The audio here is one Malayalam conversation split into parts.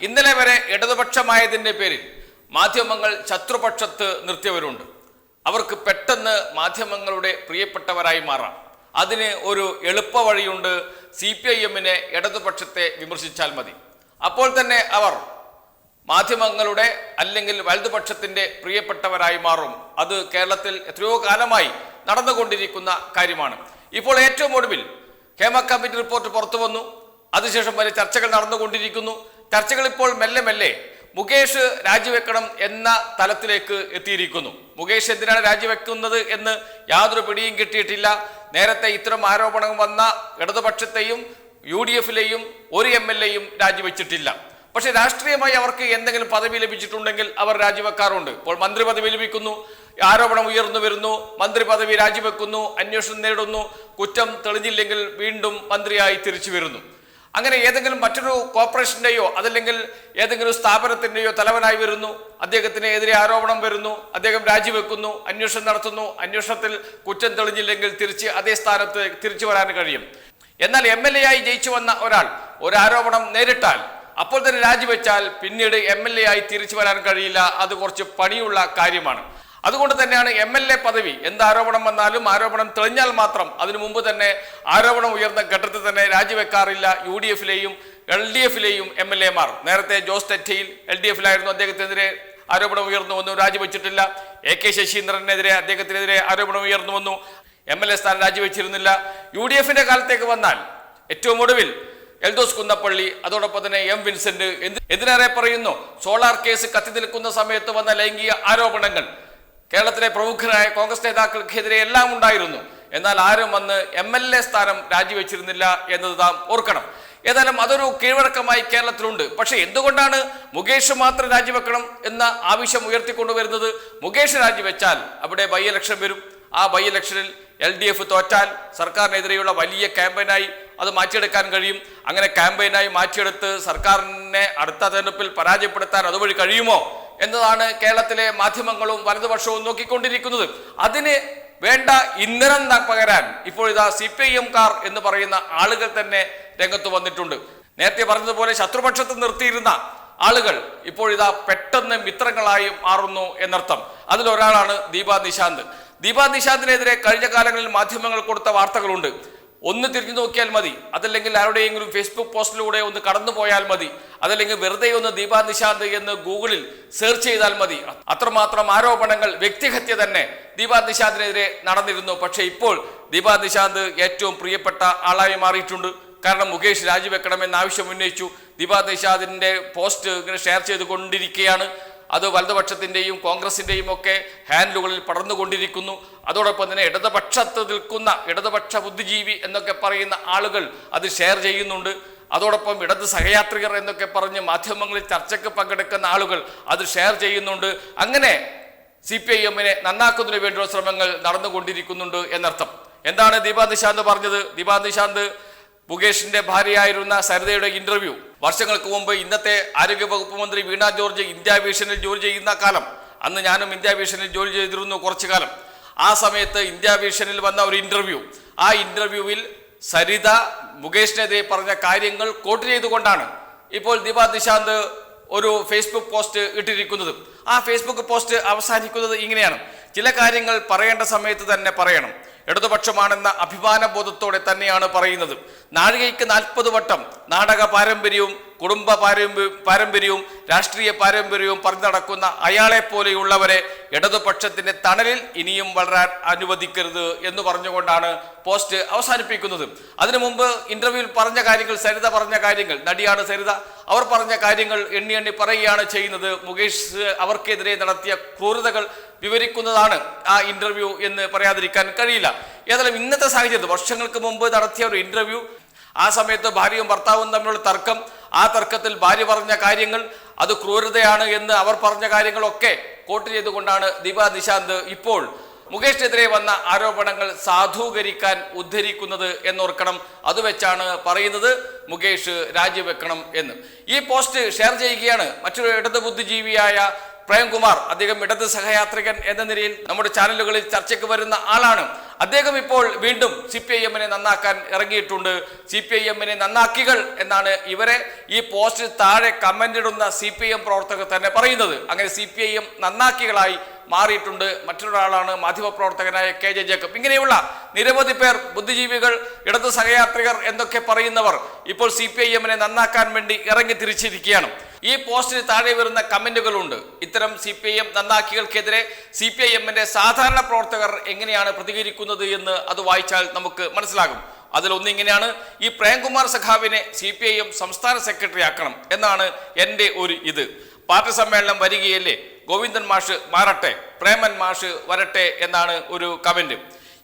ഇന്നലെ വരെ ഇടതുപക്ഷമായതിന്റെ പേരിൽ മാധ്യമങ്ങൾ ശത്രുപക്ഷത്ത് നിർത്തിയവരുണ്ട്. അവർക്ക് പെട്ടെന്ന് മാധ്യമങ്ങളുടെ പ്രിയപ്പെട്ടവരായി മാറാം. അതിന് ഒരു എളുപ്പ വഴിയുണ്ട് സി പി ഐ എമ്മിനെ ഇടതുപക്ഷത്തെ വിമർശിച്ചാൽ മതി. അപ്പോൾ തന്നെ അവർ മാധ്യമങ്ങളുടെ അല്ലെങ്കിൽ വലതുപക്ഷത്തിന്റെ പ്രിയപ്പെട്ടവരായി മാറും. അത് കേരളത്തിൽ എത്രയോ കാലമായി നടന്നുകൊണ്ടിരിക്കുന്ന കാര്യമാണ്. ഇപ്പോൾ ഏറ്റവും ഒടുവിൽ ഹേമ കമ്മിറ്റി റിപ്പോർട്ട് പുറത്തു വന്നു അതിനുശേഷം വരെ ചർച്ചകൾ നടന്നുകൊണ്ടിരിക്കുന്നു. ചർച്ചകൾ ഇപ്പോൾ മെല്ലെ മെല്ലെ മുകേഷ് രാജിവെക്കണം എന്ന തലത്തിലേക്ക് എത്തിയിരിക്കുന്നു. മുകേഷ് എന്തിനാണ് രാജിവെക്കുന്നത് എന്ന് യാതൊരു പിടിയും കിട്ടിയിട്ടില്ല. നേരത്തെ ഇത്തരം ആരോപണം വന്ന ഇടതുപക്ഷത്തെയും യു ഡി എഫിലെയും ഒരു എം എൽ എയും രാജിവെച്ചിട്ടില്ല. പക്ഷെ രാഷ്ട്രീയമായി അവർക്ക് എന്തെങ്കിലും പദവി ലഭിച്ചിട്ടുണ്ടെങ്കിൽ അവർ രാജിവെക്കാറുണ്ട്. ഇപ്പോൾ മന്ത്രി പദവി ലഭിക്കുന്നു ആരോപണം ഉയർന്നു വരുന്നു മന്ത്രി പദവി രാജിവെക്കുന്നു അന്വേഷണം നേടുന്നു കുറ്റം തെളിഞ്ഞില്ലെങ്കിൽ വീണ്ടും മന്ത്രിയായി തിരിച്ചു വരുന്നു. അങ്ങനെ ഏതെങ്കിലും മറ്റൊരു കോർപ്പറേഷന്റെയോ അതല്ലെങ്കിൽ ഏതെങ്കിലും സ്ഥാപനത്തിന്റെയോ തലവനായി വരുന്നു. അദ്ദേഹത്തിന് എതിരെ ആരോപണം വരുന്നു. അദ്ദേഹം രാജിവെക്കുന്നു അന്വേഷണം നടത്തുന്നു. അന്വേഷണത്തിൽ കുറ്റം തെളിഞ്ഞില്ലെങ്കിൽ തിരിച്ച് അതേ സ്ഥാനത്ത് തിരിച്ചു വരാൻ കഴിയും. എന്നാൽ എം എൽ എ ആയി ജയിച്ചു വന്ന ഒരാൾ ഒരു ആരോപണം നേരിട്ടാൽ അപ്പോൾ തന്നെ രാജിവെച്ചാൽ പിന്നീട് എം എൽ എ ആയി തിരിച്ചു വരാൻ കഴിയില്ല. അത് കുറച്ച് പണിയുള്ള കാര്യമാണ്. അതുകൊണ്ട് തന്നെയാണ് എം എൽ എ പദവി. എന്ത് ആരോപണം വന്നാലും ആരോപണം തെളിഞ്ഞാൽ മാത്രം അതിനു മുമ്പ് തന്നെ ആരോപണം ഉയർന്ന ഘട്ടത്തിൽ തന്നെ രാജിവെക്കാറില്ല യു ഡി എഫിലെയും എൽ ഡി എഫിലെയും എം എൽ എമാർ. നേരത്തെ ജോസ് തെറ്റയിൽ എൽ ഡി എഫിലായിരുന്നു അദ്ദേഹത്തിനെതിരെ ആരോപണം ഉയർന്നു വന്നു രാജിവെച്ചിട്ടില്ല. എ കെ ശശീന്ദ്രനെതിരെ അദ്ദേഹത്തിനെതിരെ ആരോപണം ഉയർന്നു വന്നു എം എൽ എ സ്ഥാനം രാജിവെച്ചിരുന്നില്ല. യു ഡി എഫിന്റെ കാലത്തേക്ക് വന്നാൽ ഏറ്റവും ഒടുവിൽ എൽദോസ് കുന്നപ്പള്ളി അതോടൊപ്പം തന്നെ എം വിൻസെന്റ് എന്ത് എന്തിനേറെ പറയുന്നു? സോളാർ കേസ് കത്തി നിൽക്കുന്ന സമയത്ത് വന്ന ലൈംഗിക ആരോപണങ്ങൾ. കേരളത്തിലെ പ്രമുഖരായ കോൺഗ്രസ് നേതാക്കൾക്കെതിരെ എല്ലാം ഉണ്ടായിരുന്നു. എന്നാൽ ആരും വന്ന് എം എൽ എ സ്ഥാനം രാജിവെച്ചിരുന്നില്ല എന്നത് നാം ഓർക്കണം. ഏതായാലും അതൊരു കീഴ്വഴക്കമായി കേരളത്തിലുണ്ട്. പക്ഷേ എന്തുകൊണ്ടാണ് മുകേഷ് മാത്രം രാജിവെക്കണം എന്ന ആവശ്യം ഉയർത്തിക്കൊണ്ടുവരുന്നത് മുകേഷ് രാജിവെച്ചാൽ അവിടെ ബൈ ഇലക്ഷൻ വരും. ആ ബൈ ഇലക്ഷനിൽ എൽ ഡി എഫ് തോറ്റാൽ സർക്കാരിനെതിരെയുള്ള വലിയ ക്യാമ്പയിനായി അത് മാറ്റിയെടുക്കാൻ കഴിയും. അങ്ങനെ ക്യാമ്പയിനായി മാറ്റിയെടുത്ത് സർക്കാരിനെ അടുത്ത തെരഞ്ഞെടുപ്പിൽ പരാജയപ്പെടുത്താൻ അതുവഴി കഴിയുമോ? എന്നതാണ് കേരളത്തിലെ മാധ്യമങ്ങളും വലതുപക്ഷവും നോക്കിക്കൊണ്ടിരിക്കുന്നത്. അതിന് വേണ്ട ഇന്ധനം പകരാൻ ഇപ്പോൾ ഇതാ സി പി ഐ എം കാർ എന്ന് പറയുന്ന ആളുകൾ തന്നെ രംഗത്ത് വന്നിട്ടുണ്ട്. നേരത്തെ പറഞ്ഞതുപോലെ ശത്രുപക്ഷത്ത് നിർത്തിയിരുന്ന ആളുകൾ ഇപ്പോൾ ഇതാ പെട്ടെന്ന് മിത്രങ്ങളായി മാറുന്നു എന്നർത്ഥം. അതിലൊരാളാണ് ദീപ നിശാന്ത്. ദീപ നിശാന്തിനെതിരെ കഴിഞ്ഞ കാലങ്ങളിൽ മാധ്യമങ്ങൾ കൊടുത്ത വാർത്തകളുണ്ട്. ഒന്ന് തിരിഞ്ഞു നോക്കിയാൽ മതി. അതല്ലെങ്കിൽ ആരുടെയെങ്കിലും ഫേസ്ബുക്ക് പോസ്റ്റിലൂടെ ഒന്ന് കടന്നു പോയാൽ മതി. അതല്ലെങ്കിൽ വെറുതെ ഒന്ന് ദീപാ നിശാന്ത് എന്ന് ഗൂഗിളിൽ സെർച്ച് ചെയ്താൽ മതി. അത്രമാത്രം ആരോപണങ്ങൾ വ്യക്തിഹത്യ തന്നെ ദീപാ നിശാന്തിനെതിരെ നടന്നിരുന്നു. പക്ഷേ ഇപ്പോൾ ദീപാ നിശാന്ത് ഏറ്റവും പ്രിയപ്പെട്ട ആളായി മാറിയിട്ടുണ്ട്. കാരണം മുകേഷ് രാജിവെക്കണമെന്ന് ആവശ്യം ഉന്നയിച്ചു. ദീപാ നിശാന്തിന്റെ പോസ്റ്റ് ഇങ്ങനെ ഷെയർ ചെയ്തുകൊണ്ടിരിക്കുകയാണ്. അത് വലതുപക്ഷത്തിന്റെയും കോൺഗ്രസിന്റെയും ഒക്കെ ഹാൻഡിലുകളിൽ പടർന്നുകൊണ്ടിരിക്കുന്നു. അതോടൊപ്പം തന്നെ ഇടതുപക്ഷത്ത് നിൽക്കുന്ന ഇടതുപക്ഷ ബുദ്ധിജീവി എന്നൊക്കെ പറയുന്ന ആളുകൾ അത് ഷെയർ ചെയ്യുന്നുണ്ട്. അതോടൊപ്പം ഇടത് സഹയാത്രികർ എന്നൊക്കെ പറഞ്ഞ് മാധ്യമങ്ങളിൽ ചർച്ചയ്ക്ക് പങ്കെടുക്കുന്ന ആളുകൾ അത് ഷെയർ ചെയ്യുന്നുണ്ട്. അങ്ങനെ സി പി ഐ എമ്മിനെ നന്നാക്കുന്നതിന് വേണ്ടിയുള്ള ശ്രമങ്ങൾ നടന്നുകൊണ്ടിരിക്കുന്നുണ്ട് എന്നർത്ഥം. എന്താണ് ദീപാ നിശാന്ത് പറഞ്ഞത്? ദീപാ നിശാന്ത് മുകേഷിന്റെ ഭാര്യയായിരുന്ന സരിതയുടെ ഇന്റർവ്യൂ വർഷങ്ങൾക്ക് മുമ്പ് ഇന്നത്തെ ആരോഗ്യ വകുപ്പ് മന്ത്രി വീണ ജോർജ് ഇന്ത്യ വിഷനിൽ ജോലി ചെയ്യുന്ന കാലം അന്ന് ഞാനും ഇന്ത്യ വിഷനിൽ ജോലി ചെയ്തിരുന്നു കുറച്ചു കാലം. ആ സമയത്ത് ഇന്ത്യ വിഷനിൽ വന്ന ഒരു ഇന്റർവ്യൂ ആ ഇന്റർവ്യൂവിൽ സരിത മുകേഷിനെതിരെ പറഞ്ഞ കാര്യങ്ങൾ കോട്ട് ചെയ്തുകൊണ്ടാണ് ഇപ്പോൾ ദീപാ നിശാന്ത് ഒരു ഫേസ്ബുക്ക് പോസ്റ്റ് ഇട്ടിരിക്കുന്നത്. ആ ഫേസ്ബുക്ക് പോസ്റ്റ് അവസാനിക്കുന്നത് ഇങ്ങനെയാണ്. ചില കാര്യങ്ങൾ പറയേണ്ട സമയത്ത് തന്നെ പറയണം. ഇടതുപക്ഷമാണെന്ന അഭിമാന ബോധത്തോടെ തന്നെയാണ് പറയുന്നത്. നാഴികയ്ക്ക് നാൽപ്പത് വട്ടം നാടക പാരമ്പര്യവും കുടുംബ പാരമ്പ പാരമ്പര്യവും രാഷ്ട്രീയ പാരമ്പര്യവും പറഞ്ഞു നടക്കുന്ന അയാളെ പോലെയുള്ളവരെ ഇടതുപക്ഷത്തിന്റെ തണലിൽ ഇനിയും വളരാൻ അനുവദിക്കരുത് എന്ന് പറഞ്ഞുകൊണ്ടാണ് പോസ്റ്റ് അവസാനിപ്പിക്കുന്നത്. അതിനു മുമ്പ് ഇന്റർവ്യൂവിൽ പറഞ്ഞ കാര്യങ്ങൾ സരിത പറഞ്ഞ കാര്യങ്ങൾ നടിയാണ് സരിത. അവർ പറഞ്ഞ കാര്യങ്ങൾ എണ്ണി എണ്ണി പറയുകയാണ് ചെയ്യുന്നത്. മുകേഷ് അവർക്കെതിരെ നടത്തിയ ക്രൂരതകൾ വിവരിക്കുന്നതാണ് ആ ഇന്റർവ്യൂ എന്ന് പറയാതിരിക്കാൻ കഴിയില്ല. ഏതായാലും ഇന്നത്തെ സാഹചര്യത്തിൽ വർഷങ്ങൾക്ക് മുമ്പ് നടത്തിയ ഒരു ഇന്റർവ്യൂ ആ സമയത്ത് ഭാര്യയും ഭർത്താവും തമ്മിലുള്ള തർക്കം ആ തർക്കത്തിൽ ഭാര്യ പറഞ്ഞ കാര്യങ്ങൾ അത് ക്രൂരതയാണ് എന്ന് അവർ പറഞ്ഞ കാര്യങ്ങളൊക്കെ കോട്ട് ചെയ്തുകൊണ്ടാണ് ദീപ നിശാന്ത് ഇപ്പോൾ മുകേഷിനെതിരെ വന്ന ആരോപണങ്ങൾ സാധൂകരിക്കാൻ ഉദ്ധരിക്കുന്നത് എന്നോർക്കണം. അത് വെച്ചാണ് പറയുന്നത് മുകേഷ് രാജിവെക്കണം എന്ന്. ഈ പോസ്റ്റ് ഷെയർ ചെയ്യുകയാണ് മറ്റൊരു ഇടത് ബുദ്ധിജീവിയായ പ്രേംകുമാർ. അദ്ദേഹം ഇടത് സഹയാത്രികൻ എന്ന നിലയിൽ നമ്മുടെ ചാനലുകളിൽ ചർച്ചയ്ക്ക് വരുന്ന ആളാണ്. അദ്ദേഹം ഇപ്പോൾ വീണ്ടും സി പി ഐ എമ്മിനെ നന്നാക്കാൻ ഇറങ്ങിയിട്ടുണ്ട്. സി പി ഐ എമ്മിനെ നന്നാക്കികൾ എന്നാണ് ഇവരെ ഈ പോസ്റ്റിൽ താഴെ കമന്റ് ഇടുന്ന സി പി ഐ എം പ്രവർത്തകർ തന്നെ പറയുന്നത്. അങ്ങനെ സി പി ഐ എം നന്നാക്കികളായി മാറിയിട്ടുണ്ട്. മറ്റൊരാളാണ് മാധ്യമപ്രവർത്തകനായ കെ ജെ ജേക്കബ്. ഇങ്ങനെയുള്ള നിരവധി പേർ ബുദ്ധിജീവികൾ ഇടതു സഹയാത്രികർ എന്നൊക്കെ പറയുന്നവർ ഇപ്പോൾ സി പി ഐ എമ്മിനെ നന്നാക്കാൻ വേണ്ടി ഇറങ്ങി തിരിച്ചിരിക്കുകയാണ്. ഈ പോസ്റ്റിന് താഴെ വരുന്ന കമന്റുകളുണ്ട്. ഇത്തരം സി പി ഐ എം നന്നാക്കികൾക്കെതിരെ സി പി ഐ എമ്മിന്റെ സാധാരണ പ്രവർത്തകർ എങ്ങനെയാണ് പ്രതികരിക്കുന്നത് എന്ന് അത് വായിച്ചാൽ നമുക്ക് മനസ്സിലാകും. അതിലൊന്നിങ്ങനെയാണ് ഈ പ്രേംകുമാർ സഖാവിനെ സി പി ഐ എം സംസ്ഥാന സെക്രട്ടറി ആക്കണം എന്നാണ് എന്റെ ഒരു ഇത്. പാർട്ടി സമ്മേളനം വരികയല്ലേ? ഗോവിന്ദൻ മാഷ് മാറട്ടെ പ്രേമൻ മാഷ് വരട്ടെ എന്നാണ് ഒരു കമന്റ്.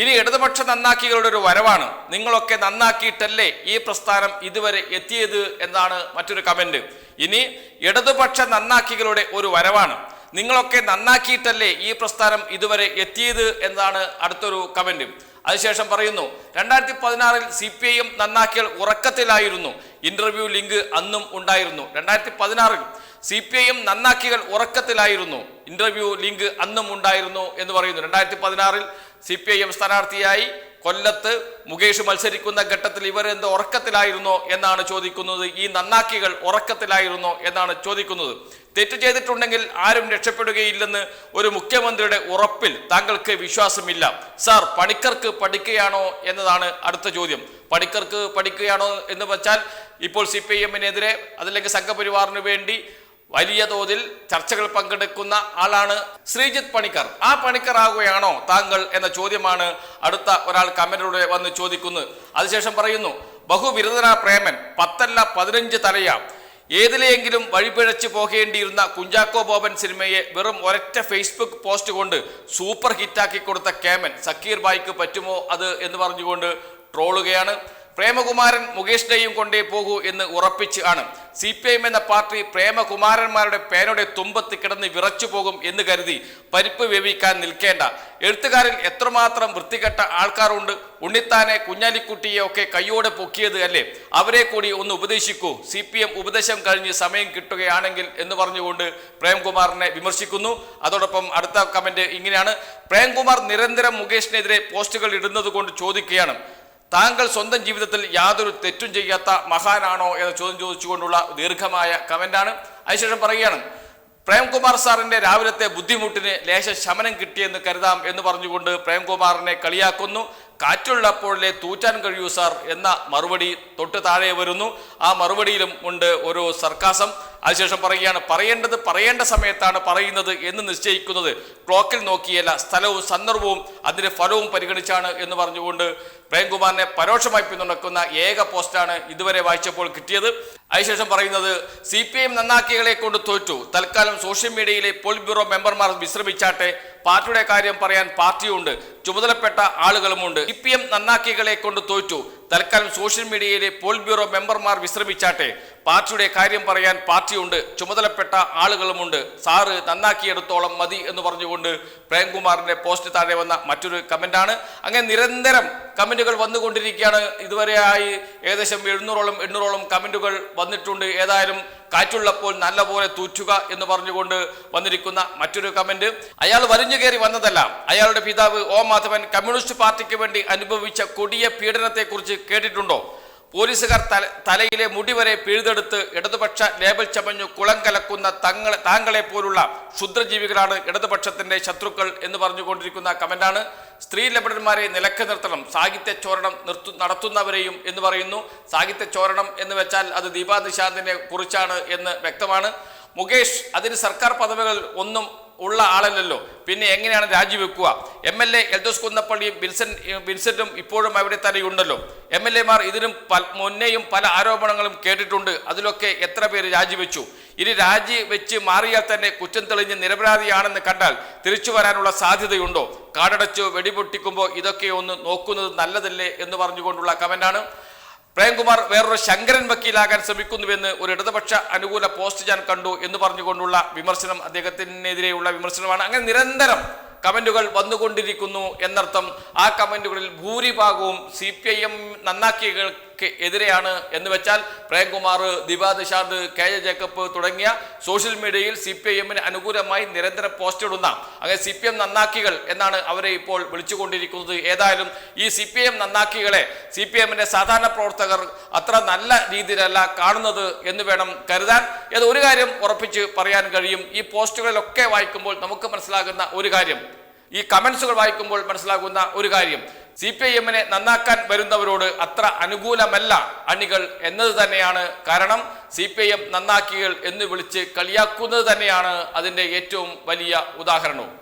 ഇനി ഇടതുപക്ഷ നന്നാക്കികളുടെ ഒരു വരവാണ്. നിങ്ങളൊക്കെ നന്നാക്കിയിട്ടല്ലേ ഈ പ്രസ്ഥാനം ഇതുവരെ എത്തിയത് എന്നാണ് മറ്റൊരു കമന്റ് ഇനി ഇടതുപക്ഷ നന്നാക്കികളുടെ ഒരു വരവാണ്. നിങ്ങളൊക്കെ നന്നാക്കിയിട്ടല്ലേ ഈ പ്രസ്ഥാനം ഇതുവരെ എത്തിയത് എന്നാണ് അടുത്തൊരു കമന്റ് അതിനുശേഷം പറയുന്നു രണ്ടായിരത്തി പതിനാറിൽ സി പി ഐ എം നന്നാക്കികൾ ഉറക്കത്തിലായിരുന്നു. ഇന്റർവ്യൂ ലിങ്ക് അന്നും ഉണ്ടായിരുന്നു. രണ്ടായിരത്തി പതിനാറിൽ സി പി ഐ എം നന്നാക്കികൾ ഉറക്കത്തിലായിരുന്നു. ഇന്റർവ്യൂ ലിങ്ക് അന്നും ഉണ്ടായിരുന്നു എന്ന് പറയുന്നു. രണ്ടായിരത്തി പതിനാറിൽ സി പി ഐ എം സ്ഥാനാർത്ഥിയായി കൊല്ലത്ത് മുകേഷ് മത്സരിക്കുന്ന ഘട്ടത്തിൽ ഇവർ എന്ത് ഉറക്കത്തിലായിരുന്നോ എന്നാണ് ചോദിക്കുന്നത്. ഈ നന്നാക്കികൾ ഉറക്കത്തിലായിരുന്നോ എന്നാണ് ചോദിക്കുന്നത്. തെറ്റ് ചെയ്തിട്ടുണ്ടെങ്കിൽ ആരും രക്ഷപ്പെടുകയില്ലെന്ന് ഒരു മുഖ്യമന്ത്രിയുടെ ഉറപ്പിൽ താങ്കൾക്ക് വിശ്വാസമില്ല. സാർ പണിക്കർക്ക് പഠിക്കുകയാണോ എന്നതാണ് അടുത്ത ചോദ്യം. പണിക്കർക്ക് പഠിക്കുകയാണോ എന്ന് വെച്ചാൽ ഇപ്പോൾ സി പി ഐ എമ്മിനെതിരെ അതല്ലെങ്കിൽ സംഘപരിവാറിന് വേണ്ടി വലിയ തോതിൽ ചർച്ചകൾ പങ്കെടുക്കുന്ന ആളാണ് ശ്രീജിത്ത് പണിക്കർ. ആ പണിക്കർ ആകുകയാണോ താങ്കൾ എന്ന ചോദ്യമാണ് അടുത്ത ഒരാൾ കമന്റിലൂടെ വന്ന് ചോദിക്കുന്നത് അതിനുശേഷം പറയുന്നു ബഹുവിരുദ്ധന പ്രേമൻ പത്തല്ല പതിനഞ്ച് തലയാം. ഏതിലെയെങ്കിലും വഴിപിഴച്ചു പോകേണ്ടിയിരുന്ന കുഞ്ചാക്കോ ബോബൻ സിനിമയെ വെറും ഒരറ്റ ഫേസ്ബുക്ക് പോസ്റ്റ് കൊണ്ട് സൂപ്പർ ഹിറ്റാക്കി കൊടുത്ത കേമൻ സക്കീർ ബായിക്ക് പറ്റുമോ അത് എന്ന് പറഞ്ഞുകൊണ്ട് ട്രോളുകയാണ്. പ്രേമകുമാരൻ മുകേഷിനെയും കൊണ്ടേ പോകൂ എന്ന് ഉറപ്പിച്ച് ആണ്. സി പി ഐ എം എന്ന പാർട്ടി പ്രേമകുമാരന്മാരുടെ പേനയുടെ തുമ്പത്ത് കിടന്ന് വിറച്ചു പോകും എന്ന് കരുതി പരിപ്പ് വേവിക്കാൻ നിൽക്കേണ്ട. എഴുത്തുകാരിൽ എത്രമാത്രം വൃത്തികെട്ട ആൾക്കാരുണ്ട്. ഉണ്ണിത്താനെ കുഞ്ഞാലിക്കുട്ടിയെ ഒക്കെ കയ്യോടെ പൊക്കിയത് അല്ലേ? അവരെ കൂടി ഒന്ന് ഉപദേശിക്കൂ. സി പി എം ഉപദേശം കഴിഞ്ഞ് സമയം കിട്ടുകയാണെങ്കിൽ എന്ന് പറഞ്ഞുകൊണ്ട് പ്രേംകുമാറിനെ വിമർശിക്കുന്നു. അതോടൊപ്പം അടുത്ത കമന്റ് ഇങ്ങനെയാണ്. പ്രേംകുമാർ നിരന്തരം മുകേഷിനെതിരെ പോസ്റ്റുകൾ ഇടുന്നത് കൊണ്ട് ചോദിക്കുകയാണ്. താങ്കൾ സ്വന്തം ജീവിതത്തിൽ യാതൊരു തെറ്റും ചെയ്യാത്ത മഹാനാണോ എന്ന ചോദ്യം ചോദിച്ചുകൊണ്ടുള്ള ദീർഘമായ കമന്റാണ്. അതിനുശേഷം പറയുകയാണ് പ്രേംകുമാർ സാറിന്റെ രാവിലത്തെ ബുദ്ധിമുട്ടിന് ലേശ ശമനം കിട്ടിയെന്ന് കരുതാം എന്ന് പറഞ്ഞുകൊണ്ട് പ്രേംകുമാറിനെ കളിയാക്കുന്നു. കാറ്റുള്ളപ്പോഴേ തൂറ്റാൻ കഴിയൂ സാർ എന്ന മറുപടി തൊട്ട് താഴെ വരുന്നു. ആ മറുപടിയിലും ഉണ്ട് ഒരു സർക്കാസം. അതിനുശേഷം പറയുകയാണ് പറയേണ്ടത് പറയേണ്ട സമയത്താണ് പറയുന്നത് എന്ന് നിശ്ചയിക്കുന്നത്. ക്ലോക്കിൽ നോക്കിയല്ല സ്ഥലവും സന്ദർഭവും അതിന്റെ ഫലവും പരിഗണിച്ചാണ് എന്ന് പറഞ്ഞുകൊണ്ട് പ്രേംകുമാറിനെ പരോക്ഷമായി പിന്തുണക്കുന്ന ഏക പോസ്റ്റാണ് ഇതുവരെ വായിച്ചപ്പോൾ കിട്ടിയത്. അതിനുശേഷം പറയുന്നത് സി പി എം നന്നാക്കികളെ കൊണ്ട് തോറ്റു. തൽക്കാലം സോഷ്യൽ മീഡിയയിലെ പോളിറ്റ് ബ്യൂറോ മെമ്പർമാർ വിശ്രമിച്ചാട്ടെ. പാർട്ടിയുടെ കാര്യം പറയാൻ പാർട്ടിയുണ്ട്. ചുമതലപ്പെട്ട ആളുകളുമുണ്ട്. സി പി എം നന്നാക്കികളെ കൊണ്ട് തോറ്റു. തൽക്കാലം സോഷ്യൽ മീഡിയയിലെ പോളിറ്റ് ബ്യൂറോ മെമ്പർമാർ വിശ്രമിച്ചാട്ടെ. പാർട്ടിയുടെ കാര്യം പറയാൻ പാർട്ടിയുണ്ട് ചുമതലപ്പെട്ട ആളുകളുമുണ്ട്. സാറ് നന്നാക്കിയെടുത്തോളം മതി എന്ന് പറഞ്ഞുകൊണ്ട് പ്രേംകുമാറിന്റെ പോസ്റ്റ് താഴെ വന്ന മറ്റൊരു കമന്റാണ്. അങ്ങനെ നിരന്തരം കമന്റുകൾ വന്നുകൊണ്ടിരിക്കുകയാണ്. ഇതുവരെയായി ഏകദേശം എഴുന്നൂറോളം എണ്ണൂറോളം കമന്റുകൾ വന്നിട്ടുണ്ട്. ഏതായാലും കാറ്റുള്ളപ്പോൾ നല്ലപോലെ തൂറ്റുക എന്ന് പറഞ്ഞുകൊണ്ട് വന്നിരിക്കുന്ന മറ്റൊരു കമന്റ്. അയാൾ വലിഞ്ഞു കയറി വന്നതല്ല. അയാളുടെ പിതാവ് ഓ മാധവൻ കമ്മ്യൂണിസ്റ്റ് പാർട്ടിക്ക് വേണ്ടി അനുഭവിച്ച കൊടിയ പീഡനത്തെക്കുറിച്ച് കേട്ടിട്ടുണ്ടോ? പോലീസുകാർ തല തലയിലെ മുടി വരെ പിഴുതെടുത്ത് ഇടതുപക്ഷ ലേബൽ ചമഞ്ഞു കുളം കലക്കുന്ന തങ്ങളെ താങ്കളെ പോലുള്ള ക്ഷുദ്രജീവികളാണ് ഇടതുപക്ഷത്തിന്റെ ശത്രുക്കൾ എന്ന് പറഞ്ഞുകൊണ്ടിരിക്കുന്ന കമന്റാണ്. സ്ത്രീ ലബഡന്മാരെ നിലയ്ക്ക് നിർത്തണം സാഹിത്യ ചോരണം നിർത്തു നടത്തുന്നവരെയും എന്ന് പറയുന്നു. സാഹിത്യ ചോരണം എന്ന് വെച്ചാൽ അത് ദീപാ കുറിച്ചാണ് എന്ന് വ്യക്തമാണ്. മുകേഷ് അതിന് സർക്കാർ പദവികൾ ഒന്നും ഉള്ള ആളല്ലല്ലോ. പിന്നെ എങ്ങനെയാണ് രാജിവെക്കുക? എം എൽ എ എൽദോസ് കുന്നപ്പള്ളിയും വിൻസെന്റ് വിൻസെന്റും ഇപ്പോഴും അവിടെ തന്നെയുണ്ടല്ലോ. എം എൽ എമാർ ഇതിനും മുന്നേയും പല ആരോപണങ്ങളും കേട്ടിട്ടുണ്ട്. അതിലൊക്കെ എത്ര പേര് രാജിവെച്ചു? ഇനി രാജി വെച്ച് മാറിയാൽ തന്നെ കുറ്റം തെളിഞ്ഞ് നിരപരാധിയാണെന്ന് കണ്ടാൽ തിരിച്ചു വരാനുള്ള സാധ്യതയുണ്ടോ? കാടടച്ചു വെടിപൊട്ടിക്കുമ്പോൾ ഇതൊക്കെ ഒന്ന് നോക്കുന്നത് നല്ലതല്ലേ എന്ന് പറഞ്ഞുകൊണ്ടുള്ള കമന്റാണ്. പ്രേംകുമാർ വേറൊരു ശങ്കരൻ വക്കീലാകാൻ ശ്രമിക്കുന്നുവെന്ന് ഒരു ഇടതുപക്ഷ അനുകൂല പോസ്റ്റ് ഞാൻ കണ്ടു എന്ന് പറഞ്ഞുകൊണ്ടുള്ള വിമർശനം അദ്ദേഹത്തിനെതിരെയുള്ള വിമർശനമാണ്. അങ്ങനെ നിരന്തരം കമന്റുകൾ വന്നുകൊണ്ടിരിക്കുന്നു എന്നർത്ഥം ആ കമന്റുകളിൽ ഭൂരിഭാഗവും സി പി ഐ എം ഒക്കെ എതിരെയാണ് എന്ന് വെച്ചാൽ പ്രേംകുമാർ ദിവാ നിഷാദ് കെ ജെ ജേക്കബ് തുടങ്ങിയ സോഷ്യൽ മീഡിയയിൽ സി പി ഐ എമ്മിന് അനുകൂലമായി നിരന്തരം പോസ്റ്റ് ഇടുന്ന അങ്ങനെ സി പി എം നന്നാക്കികൾ എന്നാണ് അവരെ ഇപ്പോൾ വിളിച്ചുകൊണ്ടിരിക്കുന്നത്. ഏതായാലും ഈ സി പി എം നന്നാക്കികളെ സി പി എമ്മിന്റെ സാധാരണ പ്രവർത്തകർ അത്ര നല്ല രീതിയിലല്ല കാണുന്നത് എന്ന് വേണം കരുതാൻ. ഇത് ഒരു കാര്യം ഉറപ്പിച്ച് പറയാൻ കഴിയും. ഈ പോസ്റ്റുകളിലൊക്കെ വായിക്കുമ്പോൾ നമുക്ക് മനസ്സിലാകുന്ന ഒരു കാര്യം. ഈ കമൻസുകൾ വായിക്കുമ്പോൾ മനസ്സിലാകുന്ന ഒരു കാര്യം. സി പി ഐ എമ്മിനെ നന്നാക്കാൻ വരുന്നവരോട് അത്ര അനുകൂലമല്ല അണികൾ എന്നത് തന്നെയാണ് കാരണം സി പി ഐ എം നന്നാക്കികൾ എന്ന് വിളിച്ച് കളിയാക്കുന്നത് തന്നെയാണ് അതിന്റെ ഏറ്റവും വലിയ ഉദാഹരണവും.